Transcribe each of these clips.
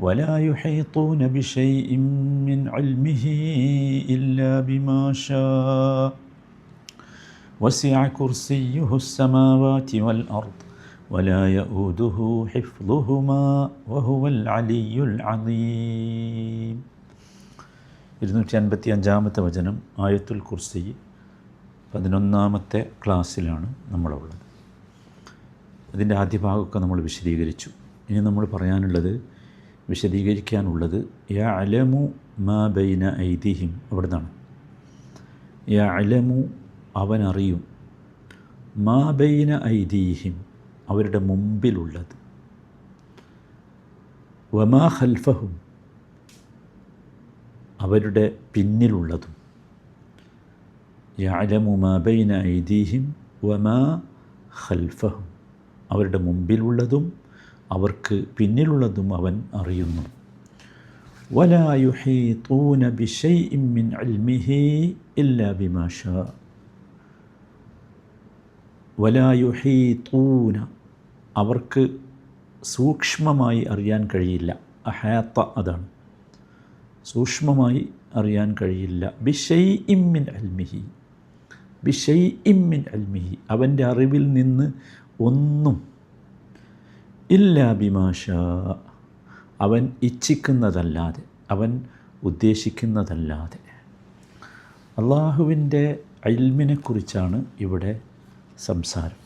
ولا يحيطون بشيء من علمه إلا بما شاء وسع كرسيه السماوات والأرض ولا يؤوده حفظهما وهو العلي العظيم ഇരുന്നൂറ്റി അൻപത്തി അഞ്ചാമത്തെ വചനം ആയത്തുൽ കുർസി പതിനൊന്നാമത്തെ ക്ലാസ്സിലാണ് നമ്മളുള്ളത് അതിൻ്റെ ആദ്യ ഭാഗമൊക്കെ നമ്മൾ വിശദീകരിച്ചു ഇനി നമ്മൾ പറയാനുള്ളത് വിശദീകരിക്കാനുള്ളത് യ അലമു മാ ബൈന ഐതിഹിം. അവിടെ നിന്നാണ് യ അലമു അവനറിയും മാ ബൈന ഐതിഹിം അവരുടെ മുമ്പിലുള്ളത്. വമാ ഖൽഫഹും അവരുടെ പിന്നിലുള്ളതും. യഅലമു മാ ബൈന ഐദീഹിം വമാ ഖൽഫഹും അവരുടെ മുമ്പിലുള്ളതും അവർക്ക് പിന്നിലുള്ളതും അവൻ അറിയുന്നു. വലായുഹീതൂന ബിഷൈ ഇമ്മിൻ അൽമിഹി ഇല്ലാ ബിമാഷ വലായുഹീതൂന അവർക്ക് സൂക്ഷ്മമായി അറിയാൻ കഴിയില്ല. അഹാത്ത അതാണ്. സൂക്ഷ്മമായി അറിയാൻ കഴിയില്ല. ബിഷൈ ഇമ്മിൻ അൽമിഹി ബിഷൈ ഇമ്മിൻ അൽമിഹി അവന്റെ അറിവിൽ നിന്ന് ഒന്നും ഇല്ല ബിമാഷ അവൻ ഇച്ഛിക്കുന്നതല്ലാതെ അവൻ ഉദ്ദേശിക്കുന്നതല്ലാതെ. അള്ളാഹുവിന്റെ അൽമിനെക്കുറിച്ചാണ് ഇവിടെ സംസാരം.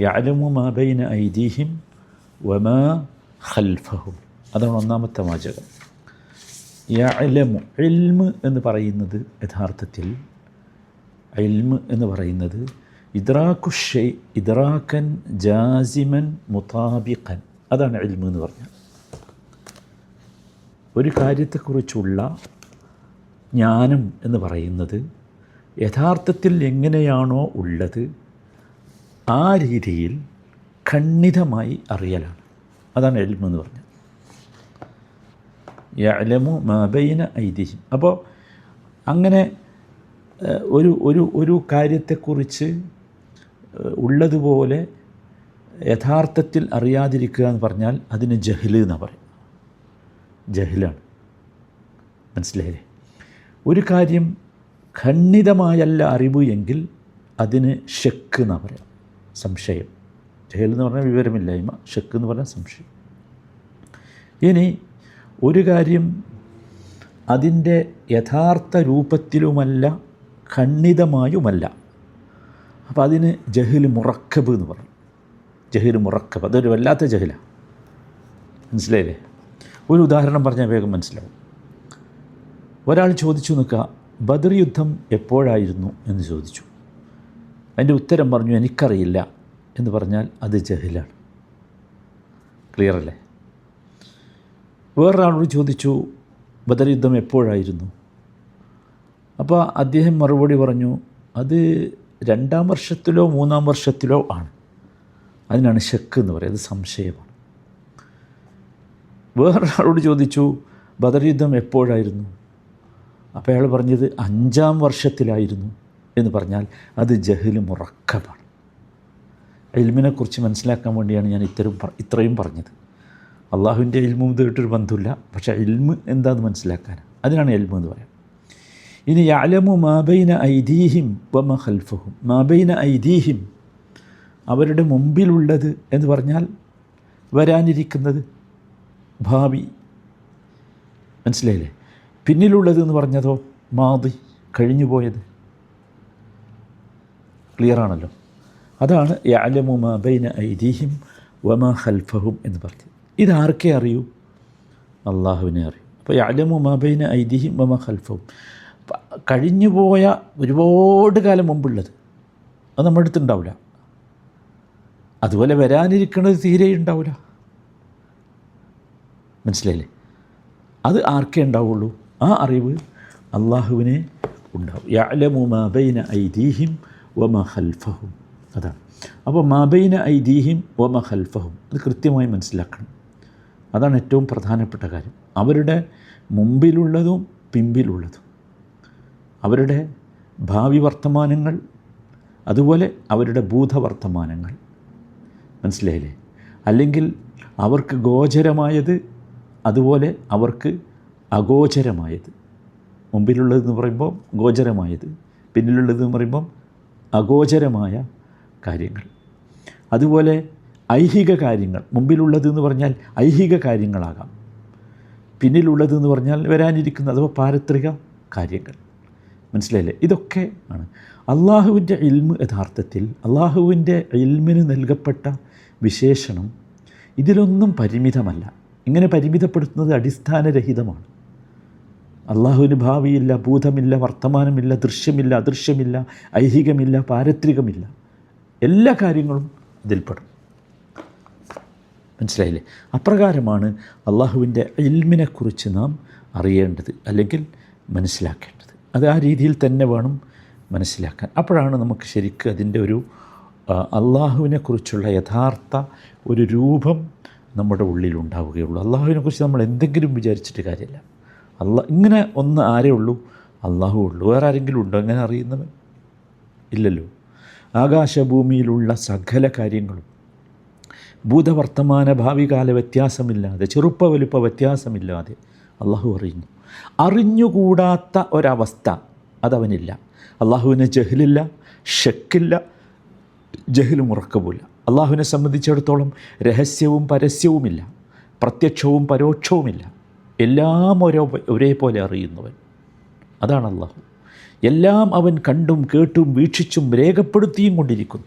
യാലമു മാബൈന ഐദീഹിം വമാ ഖൽഫഹും. അതാണ് ഒന്നാമത്തെ വാചകം. യാലമു എൽമ് എന്ന് പറയുന്നത് യഥാർത്ഥത്തിൽ ഇൽമ് എന്ന് പറയുന്നത് ഇദ്രാഖുഷൈ ഇദ്രാക്കൻ ജാസിമൻ മുതാബിഖൻ. അതാണ് ഇൽമ് എന്ന് പറഞ്ഞാൽ ഒരു കാര്യത്തെക്കുറിച്ചുള്ള ജ്ഞാനം എന്ന് പറയുന്നത് യഥാർത്ഥത്തിൽ എങ്ങനെയാണോ ഉള്ളത് ആ രീതിയിൽ ഖണ്ഡിതമായി അറിയലാണ്. അതാണ് എൽമ എന്ന് പറഞ്ഞത് യലമു മബൈന ഐതിഹ്യം അപ്പോൾ അങ്ങനെ ഒരു ഒരു ഒരു കാര്യത്തെക്കുറിച്ച് ഉള്ളതുപോലെ യഥാർത്ഥത്തിൽ അറിയാതിരിക്കുക എന്ന് പറഞ്ഞാൽ അതിന് ജഹിൽ എന്നാണ് പറയും. ജഹിലാണ്. മനസ്സിലായില്ലേ? ഒരു കാര്യം ഖണ്ഡിതമായല്ല അറിവ് എങ്കിൽ അതിന് ഷെക്ക് എന്നാണ് പറയാം. സംശയം. ജഹൽ എന്ന് പറഞ്ഞാൽ വിവരമില്ലായ്മ. ഷെക്ക് എന്ന് പറഞ്ഞാൽ സംശയം. ഇനി ഒരു കാര്യം അതിന്റെ യഥാർത്ഥ രൂപത്തിലുമല്ല ഖണ്ഡിതമായുമല്ല. അപ്പോൾ അതിന് ജഹിൽ മുറക്കബ് എന്ന് പറയും. ജഹിൽ മുറക്കബ്. അതൊരു വല്ലാത്ത ജഹിലാണ് മനസ്സിലായില്ലേ? ഒരു ഉദാഹരണം പറഞ്ഞാൽ വേഗം മനസ്സിലാവും. ഒരാൾ ചോദിച്ചു നിൽക്കുക ബദർ യുദ്ധം എപ്പോഴായിരുന്നു എന്ന് ചോദിച്ചു. അതിന്റെ ഉത്തരം പറഞ്ഞു എനിക്കറിയില്ല എന്ന് പറഞ്ഞാൽ അത് ജഹിലാണ്. ക്ലിയർ അല്ലേ? വേറൊരാളോട് ചോദിച്ചു ബദർ യുദ്ധം എപ്പോഴായിരുന്നു? അപ്പോൾ അദ്ദേഹം മറുപടി പറഞ്ഞു അത് രണ്ടാം വർഷത്തിലോ മൂന്നാം വർഷത്തിലോ ആണ്. അതിനാണ് ഷക്ക് എന്ന് പറയുന്നത് സംശയമാണ്. വേറൊരാളോട് ചോദിച്ചു ബദർ യുദ്ധം എപ്പോഴായിരുന്നു? അപ്പോൾ അയാൾ പറഞ്ഞത് അഞ്ചാം വർഷത്തിലായിരുന്നു. എന്ന് പറഞ്ഞാൽ അത് ജഹൽ മുറക്കമാണ്. എൽമിനെക്കുറിച്ച് മനസ്സിലാക്കാൻ വേണ്ടിയാണ് ഞാൻ ഇത്തരം ഇത്രയും പറഞ്ഞത്. അള്ളാഹുവിന്റെ എൽമും ഇതായിട്ടൊരു ബന്ധമില്ല പക്ഷേ എൽമ് എന്താണെന്ന് മനസ്സിലാക്കാൻ. അതിനാണ് ഇൽമ് എന്ന് പറയാം ഇനി യാലമു മാബൈന ഐദീഹിം വമ ഖൽഫഹും. മാബൈന ഐദീഹിം. അവരുടെ മുമ്പിലുള്ളത് എന്ന് പറഞ്ഞാൽ വരാനിരിക്കുന്നത് ഭാവി. മനസ്സിലായില്ലേ? പിന്നിലുള്ളത് എന്ന് പറഞ്ഞതോ? മാതി പോയത് ക്ലിയറാണല്ലോ അതാണ് യാലമു മാബൈന ഐദീഹിം വമ ഖൽഫഹും എന്ന് പറഞ്ഞത്. ഇതാർക്കേ അറിയൂ? അള്ളാഹുവിനെ അറിയൂ. അപ്പോൾ യാലമു മാബൈന ഐദീഹിം വമ ഖൽഫവും കഴിഞ്ഞു പോയ ഒരുപാട് കാലം മുമ്പുള്ളത്. അത് നമ്മുടെ അടുത്തുണ്ടാവില്ല. അതുപോലെ വരാനിരിക്കുന്നത് തീരെ ഉണ്ടാവില്ല. മനസ്സിലായില്ലേ? അത് ആർക്കേ ഉണ്ടാവുള്ളൂ? ആ അറിവ് അള്ളാഹുവിനെ ഉണ്ടാവും. യഅലമു മാബൈന ഐദീഹിം വമ ഖൽഫഹും. അതാണ്. അപ്പോൾ മാബൈന ഐദീഹിം വമ ഖൽഫഹും. അത് കൃത്യമായി മനസ്സിലാക്കണം. അതാണ് ഏറ്റവും പ്രധാനപ്പെട്ട കാര്യം. അവരുടെ മുമ്പിലുള്ളതും പിമ്പിലുള്ളതും. അവരുടെ ഭാവി വർത്തമാനങ്ങൾ അതുപോലെ അവരുടെ ഭൂതവർത്തമാനങ്ങൾ മനസ്സിലായില്ലേ? അല്ലെങ്കിൽ അവർക്ക് ഗോചരമായത് അതുപോലെ അവർക്ക് അഗോചരമായത്. മുമ്പിലുള്ളതെന്ന് പറയുമ്പോൾ ഗോചരമായത് പിന്നിലുള്ളതെന്ന് പറയുമ്പം അഗോചരമായ കാര്യങ്ങൾ. അതുപോലെ ഐഹിക കാര്യങ്ങൾ മുമ്പിലുള്ളതെന്ന് പറഞ്ഞാൽ ഐഹിക കാര്യങ്ങളാകാം. പിന്നിലുള്ളതെന്ന് പറഞ്ഞാൽ വരാനിരിക്കുന്ന അഥവാ പാരത്രിക കാര്യങ്ങൾ. മനസ്സിലായില്ലേ? ഇതൊക്കെ ആണ്. അള്ളാഹുവിന്റെ ഇൽമ് യഥാർത്ഥത്തിൽ അള്ളാഹുവിന്റെ ഇൽമിന് നൽകപ്പെട്ട വിശേഷണം ഇതിലൊന്നും പരിമിതമല്ല. ഇങ്ങനെ പരിമിതപ്പെടുത്തുന്നത് അടിസ്ഥാനരഹിതമാണ്. അള്ളാഹുവിന് ഭാവിയില്ല ഭൂതമില്ല വർത്തമാനമില്ല ദൃശ്യമില്ല അദൃശ്യമില്ല ഐഹികമില്ല പാരത്രികമില്ല. എല്ലാ കാര്യങ്ങളും ഇതിൽപ്പെടും. മനസ്സിലായില്ലേ? അപ്രകാരമാണ് അള്ളാഹുവിന്റെ ഇൽമിനെക്കുറിച്ച് നാം അറിയേണ്ടത് അല്ലെങ്കിൽ മനസ്സിലാക്കേണ്ടത്. അത് ആ രീതിയിൽ തന്നെ വേണം മനസ്സിലാക്കാൻ. അപ്പോഴാണ് നമുക്ക് ശരിക്കും അതിന്റെ ഒരു അള്ളാഹുവിനെക്കുറിച്ചുള്ള യഥാർത്ഥ ഒരു രൂപം നമ്മുടെ ഉള്ളിൽ ഉണ്ടാവുകയുള്ളൂ അള്ളാഹുവിനെക്കുറിച്ച് നമ്മൾ എന്തെങ്കിലും വിചാരിച്ചിട്ട് കാര്യമില്ല. അള്ളാ ഇങ്ങനെ ഒന്ന് ആരേ ഉള്ളൂ? അള്ളാഹു ഉള്ളൂ. വേറെ ആരെങ്കിലും ഉണ്ടോ? അങ്ങനെ അറിയുന്നവൻ? ഇല്ലല്ലോ. ആകാശഭൂമിയിലുള്ള സകല കാര്യങ്ങളും. ഭൂതവർത്തമാന ഭാവികാല വ്യത്യാസമില്ലാതെ ചെറുപ്പ വലുപ്പ വ്യത്യാസമില്ലാതെ അള്ളാഹു അറിയുന്നു. അറിഞ്ഞുകൂടാത്ത ഒരവസ്ഥ അതവനില്ല. അള്ളാഹുവിന് ജഹിലില്ല ഷെക്കില്ല ജഹലും ഉറക്കവുമില്ല. അള്ളാഹുവിനെ സംബന്ധിച്ചിടത്തോളം രഹസ്യവും പരസ്യവുമില്ല. പ്രത്യക്ഷവും പരോക്ഷവുമില്ല. എല്ലാം ഒരേ ഒരേപോലെ അറിയുന്നവൻ. അതാണ് അള്ളാഹു. എല്ലാം അവൻ കണ്ടും കേട്ടും വീക്ഷിച്ചും രേഖപ്പെടുത്തിയും കൊണ്ടിരിക്കുന്നു.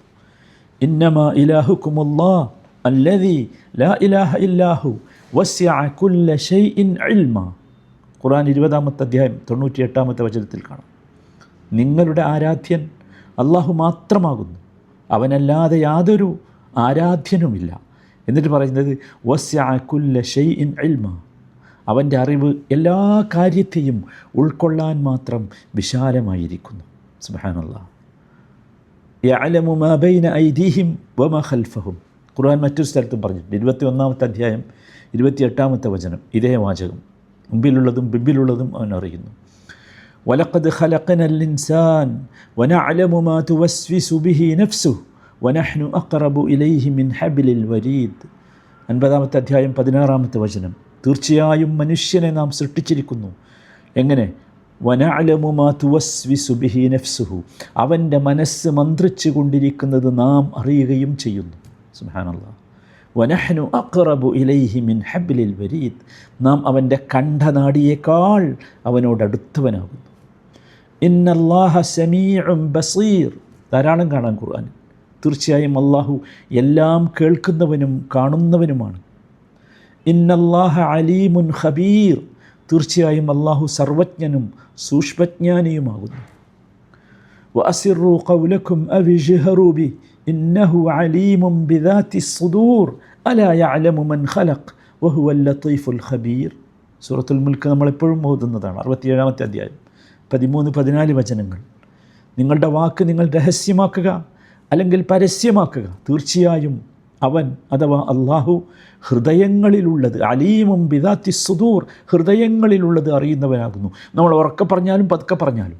ഇന്നമ ഇലാഹുക്കുമുല്ലാ. അല്ലതി ലാ ഇലാഹ ഇല്ലാഹു വസ്യ കുല്ല ഷൈഇൻ ഇൽമ ഖുർആൻ ഇരുപതാമത്തെ അധ്യായം തൊണ്ണൂറ്റി എട്ടാമത്തെ വചനത്തിൽ കാണാം. നിങ്ങളുടെ ആരാധ്യൻ അള്ളാഹു മാത്രമാകുന്നു. അവനല്ലാതെ യാതൊരു ആരാധ്യനുമില്ല. എന്നിട്ട് പറയുന്നത് വസ്യ കുല്ല ഇൻ ഇൽമ. അവന്റെ അറിവ് എല്ലാ കാര്യത്തെയും ഉൾക്കൊള്ളാൻ മാത്രം വിശാലമായിരിക്കുന്നു. സുബാനുള്ള യഅലമു മാ ബൈന ഖൽഫഹും. ഖുർആൻ മറ്റൊരു സ്ഥലത്തും പറഞ്ഞിട്ടുണ്ട് ഇരുപത്തി ഒന്നാമത്തെ അധ്യായം ഇരുപത്തിയെട്ടാമത്തെ വചനം ഇതേ വാചകം മുമ്പിലുള്ളതും ബിബിലുള്ളതും അവൻ അറിയുന്നു വലഖദ് ഖലഖന الإنسان ونعلم ما توسوس به نفسه ونحن أقرب إليه من حبل الوريد അൻപതാമത്തെ അധ്യായം പതിനാറാമത്തെ വചനം തീർച്ചയായും മനുഷ്യനെ നാം സൃഷ്ടിച്ചിരിക്കുന്നു എങ്ങനെ വനഅലമുമാ തുവസ്വിസു ബിഹി നഫ്സുഹു അവൻ്റെ മനസ്സ് മന്ത്രിച്ചു കൊണ്ടിരിക്കുന്നത് നാം അറിയുകയും ചെയ്യുന്നു സുബാനല്ല വനഹ്നു അക്റബു ഇലൈഹി മിൻ ഹബ്ലിൽ വരീദ് നാം അവന്റെ കണ്ഠനാടിയേക്കാൾ അവനോട് അടുത്തവനാകുന്നു. ഇന്നല്ലാഹ സമീഉം ബസീർ. ധാരാളം കാണാൻ ഖുർആൻ തീർച്ചയായും അള്ളാഹു എല്ലാം കേൾക്കുന്നവനും കാണുന്നവനുമാണ്. ഇന്നല്ലാഹ അലീമുൻ ഖബീർ. തീർച്ചയായും അള്ളാഹു സർവജ്ഞനും സൂക്ഷ്മജ്ഞാനിയുമാകുന്നു. وأسروا قولكم أو اجهروا به إنه عليم بذات الصدور ألا يعلم من خلق وهو اللطيف الخبير സൂറത്തുൽ മുൽക്ക് നമ്മളെപ്പോഴും ഓതുന്നതാണ് അറുപത്തിയേഴാമത്തെ അധ്യായം പതിമൂന്ന് പതിനാല് വചനങ്ങൾ നിങ്ങളുടെ വാക്ക് നിങ്ങൾ രഹസ്യമാക്കുക അല്ലെങ്കിൽ പരസ്യമാക്കുക തീർച്ചയായും അവൻ അഥവാ അള്ളാഹു ഹൃദയങ്ങളിലുള്ളത് അലീമും ബിദാത്തി സുദൂർ ഹൃദയങ്ങളിലുള്ളത് അറിയുന്നവനാകുന്നു നമ്മൾ ഉറക്കെ പറഞ്ഞാലും പതുക്കെ പറഞ്ഞാലും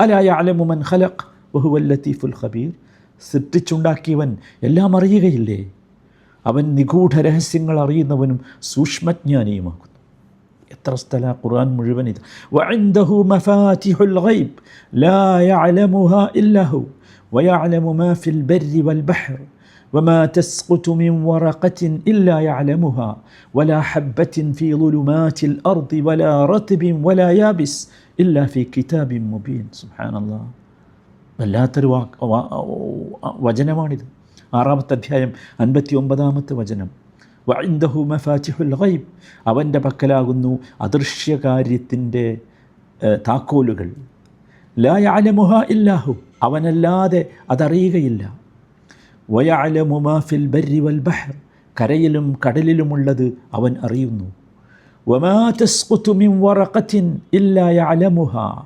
അലായ അലമുമൻ ഖലഖ് വഹുവൽ ലത്തീഫുൽ ഖബീർ സൃഷ്ടിച്ചുണ്ടാക്കിയവൻ എല്ലാം അറിയുകയില്ലേ അവൻ നിഗൂഢ രഹസ്യങ്ങൾ അറിയുന്നവനും സൂക്ഷ്മജ്ഞാനിയുമാകുന്നു എത്ര സ്ഥല ഖുർആൻ മുഴുവൻ ഇത് വഇൻദഹു മഫാതിഹുൽ ഗൈബ് ലാ യഅലമുഹാ ഇല്ലഹു ويعلم ما في البر والبحر وما تسقط من ورقة إلا يعلمها ولا حبة في ظلمات الأرض ولا رتب ولا يابس ഇല്ലാ ഫി കിതാബിൻ മുബീൻ സുഹാനല്ലാ വല്ലാത്തൊരു വചനമാണിത്. ആറാമത്തെ അധ്യായം അൻപത്തി ഒമ്പതാമത്തെ വചനം. വൈന്ദഹു മഫാചിഹുൽ ഗൈബ്. അവന്റെ പക്കലാകുന്നു അദൃശ്യകാര്യത്തിന്റെ താക്കോലുകൾ. ലായാലമുഹ ഇല്ലാഹു. അവനല്ലാതെ അതറിയുകയില്ല. വയാലമുമാ ഫിൽ ബരി വൽ ബഹർ. കരയിലും കടലിലുമുള്ളത് അവൻ അറിയുന്നു. വമാ തസ്ഖുതു മിൻ വറഖത്തിൻ ഇല്ലാ യഅലമുഹാ.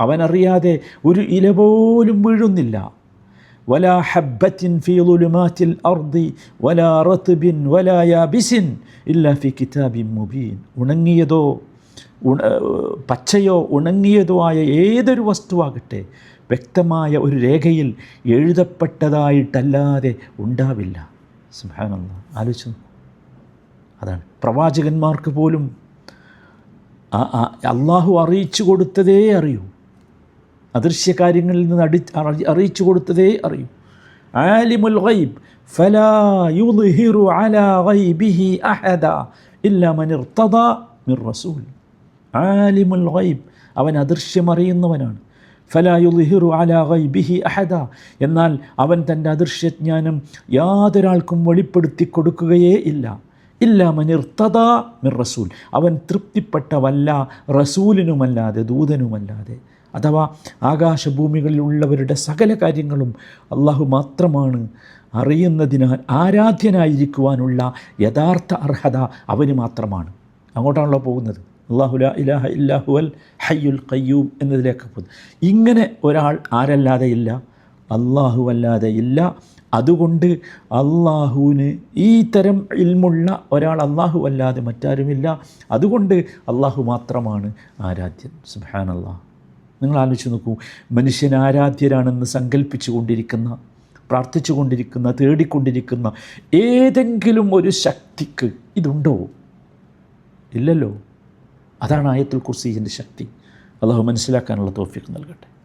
അവനറിയാതെ ഒരു ഇല പോലും വീഴുന്നില്ല. വലാ ഹബ്ബത്തിൻ ഫീ ളുലുമാത്തിൽ അർദി വലാ റത്ബിൻ വലാ യാബിസിൻ ഇല്ലാ ഫി കിതാബിൻ മുബീൻ. ഉണങ്ങിയതോ ഉണ പച്ചയോ ഉണങ്ങിയതോ ആയ ഏതൊരു വസ്തുവാകട്ടെ വ്യക്തമായ ഒരു രേഖയിൽ എഴുതപ്പെട്ടതായിട്ടല്ലാതെ ഉണ്ടാവില്ല. സുബ്ഹാനല്ലാഹ് ആലോചിച്ചു. അതാണ്. പ്രവാചകന്മാർക്ക് പോലും അള്ളാഹു അറിയിച്ചു കൊടുത്തതേ അറിയൂ. അദൃശ്യ കാര്യങ്ങളിൽ നിന്ന് അടി അറിയിച്ചു കൊടുത്തതേ അറിയൂ. ആലിമുൽ ഗൈബ് ഫലാ യുദ്ഹിറു അലാ ഗൈബിഹി അഹദ ഇല്ലാ മൻ ഇർത്തദ മിർ റസൂൽ. ആലിമുൽ ഗൈബ് അവൻ അദൃശ്യമറിയുന്നവനാണ്. ഫലാ യുദ്ഹിറു അലാ ഗൈബിഹി അഹദ എന്നാൽ അവൻ തന്റെ അദൃശ്യജ്ഞാനം യാതൊരാൾക്കും വെളിപ്പെടുത്തി കൊടുക്കുകയേ ഇല്ല. ഇല്ല മനിർത്തത മിർ റസൂൽ. അവൻ തൃപ്തിപ്പെട്ടവല്ല റസൂലിനുമല്ലാതെ ദൂതനുമല്ലാതെ. അഥവാ ആകാശഭൂമികളിലുള്ളവരുടെ സകല കാര്യങ്ങളും അള്ളാഹു മാത്രമാണ് അറിയുന്നതിനാൽ ആരാധ്യനായിരിക്കുവാനുള്ള യഥാർത്ഥ അർഹത അവന് മാത്രമാണ്. അങ്ങോട്ടാണല്ലോ പോകുന്നത്. അള്ളാഹുല ഇലാഹ ഇല്ലാഹുവൽ ഹയ്യുൽ കയ്യൂം എന്നതിലേക്ക് പോകുന്നു ഇങ്ങനെ ഒരാൾ ആരല്ലാതെ ഇല്ല അള്ളാഹു അല്ലാതെ ഇല്ല അതുകൊണ്ട് അള്ളാഹുവിന് ഈ തരം ഇൽമുള്ള ഒരാൾ അള്ളാഹു അല്ലാതെ മറ്റാരുമില്ല. അതുകൊണ്ട് അള്ളാഹു മാത്രമാണ് ആരാധ്യൻ. അള്ളാഹ് നിങ്ങൾ ആലോചിച്ച് നോക്കൂ മനുഷ്യൻ ആരാധ്യരാണെന്ന് സങ്കല്പിച്ചു കൊണ്ടിരിക്കുന്ന പ്രാർത്ഥിച്ചു കൊണ്ടിരിക്കുന്ന തേടിക്കൊണ്ടിരിക്കുന്ന ഏതെങ്കിലും ഒരു ശക്തിക്ക് ഇതുണ്ടോ? ഇല്ലല്ലോ. അതാണ് ആയത്തുൽ കുർസീന്റെ ശക്തി. അള്ളാഹു മനസ്സിലാക്കാനുള്ള തോഫിക്ക് നൽകട്ടെ.